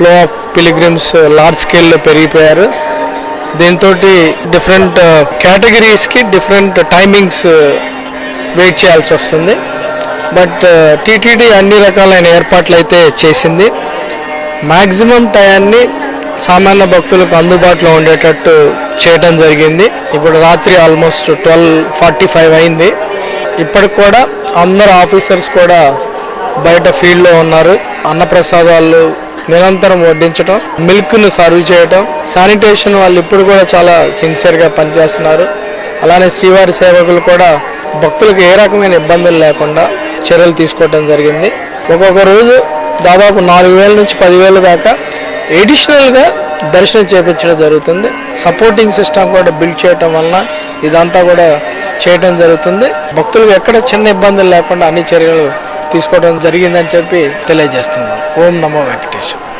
Flow of pilgrims large స్కేల్లో పెరిగిపోయారు. దీంతో డిఫరెంట్ కేటగిరీస్కి డిఫరెంట్ టైమింగ్స్ వెయిట్ చేయాల్సి వస్తుంది. బట్ టీటీడీ uh, అన్ని రకాలైన ఏర్పాట్లు అయితే చేసింది. మ్యాక్సిమం టయాన్ని సామాన్య భక్తులకు అందుబాటులో ఉండేటట్టు చేయడం జరిగింది. ఇప్పుడు రాత్రి ఆల్మోస్ట్ ట్వెల్వ్ ఫార్టీ ఫైవ్ అయింది. ఇప్పటికి కూడా అందరు ఆఫీసర్స్ కూడా బయట ఫీల్డ్లో ఉన్నారు. అన్నప్రసాదాలు నిరంతరం వడ్డించడం మిల్క్ను సర్వ్ చేయడం శానిటేషన్ వాళ్ళు ఇప్పుడు కూడా చాలా సిన్సియర్గా పనిచేస్తున్నారు. అలానే శ్రీవారి సేవకులు కూడా భక్తులకు ఏ రకమైన ఇబ్బందులు లేకుండా చర్యలు తీసుకోవడం జరిగింది. ఒక్కొక్క రోజు దాదాపు నాలుగు వేల నుంచి పదివేలు దాకా ఎడిషనల్గా దర్శనం చేపించడం జరుగుతుంది. సపోర్టింగ్ సిస్టమ్ కూడా బిల్డ్ చేయటం వలన ఇదంతా కూడా చేయటం జరుగుతుంది. భక్తులకు ఎక్కడ చిన్న ఇబ్బందులు లేకుండా అన్ని చర్యలు తీసుకోవడం జరిగిందని చెప్పి తెలియజేస్తున్నాను ఓం నమో వెంకటేశ్వర